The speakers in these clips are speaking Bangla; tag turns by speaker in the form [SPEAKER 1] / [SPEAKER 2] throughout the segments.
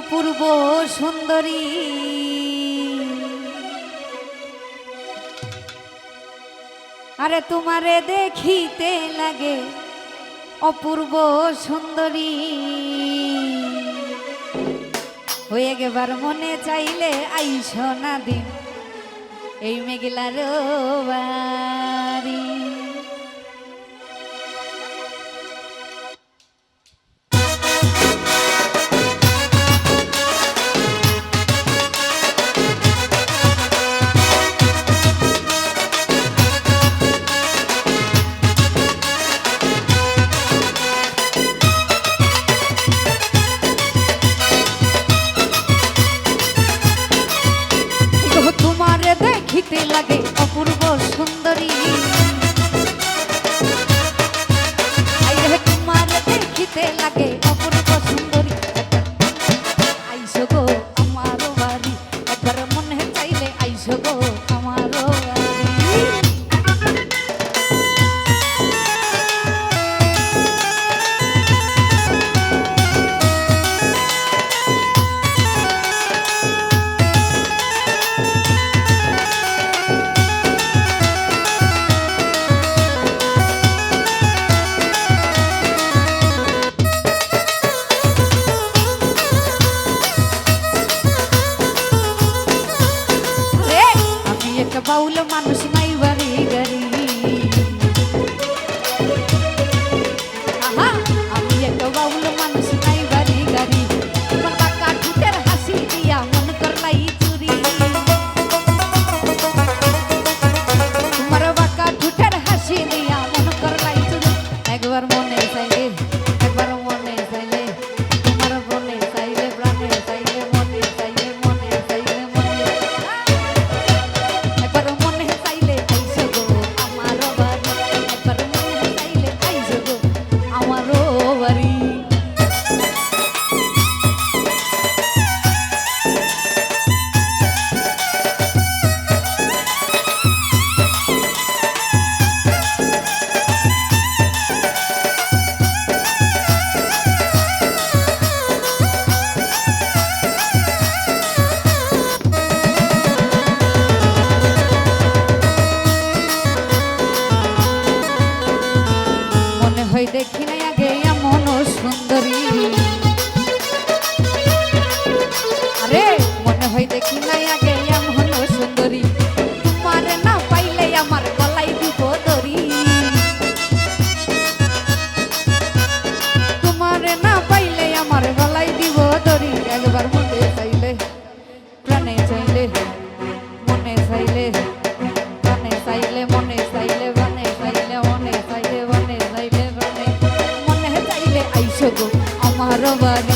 [SPEAKER 1] অপূর্ব সুন্দরী। আরে তোমারে দেখিতে লাগে অপূর্ব সুন্দরী। হয়ে গেবার মনে চাইলে আইস না দিন, এই মেঘলার বাড়ি দেখিতে লাগে অপূর্ব চাইলে মনে চাইলে, প্রাণে চাইলে, মনে চাইলে, প্রাণে চাইলে, প্রাণে। মনে চাইলে আইসো গো আমার বাড়ি।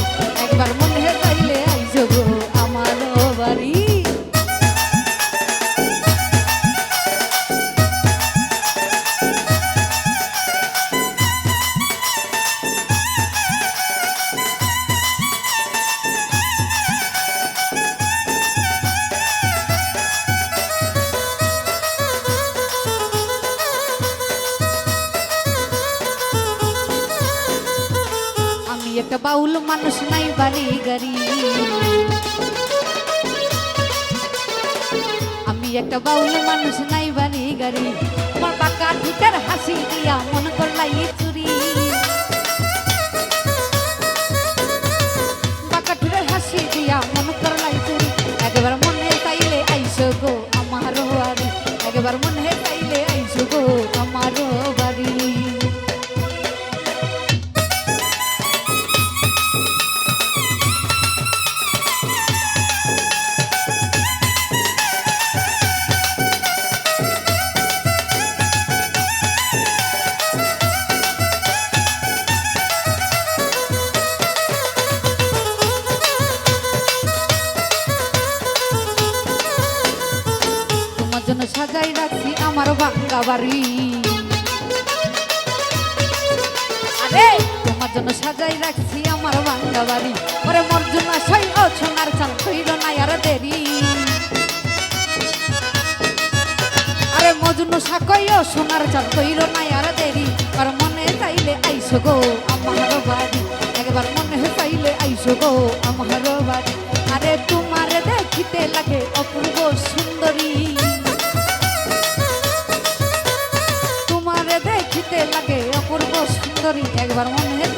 [SPEAKER 1] একটা বাউল মানুষ নাই বাড়ি গাড়ি আমি একটা বাউল মানুষ নাই বাড়ি গাড়ি আমার বাঁকা ঠুটের হাসি দিয়া মন করলাই জন্য সাজাই রাখছি আমার ভাঙ্গা বাড়ি আরে তোমার জন্য সাজাই রাখছি আমার ভাঙ্গা বাড়ি ওরে মোর জন্য সই ও সোনার চাল কইল না আর দেরি আরে মজনু সাকই ও সোনার চাল কইল না আর দেরি আর মনে চাইলে আইসো গো আমার বাড়ি একবার মনে চাইলে আইসো গো সরি একবার মনে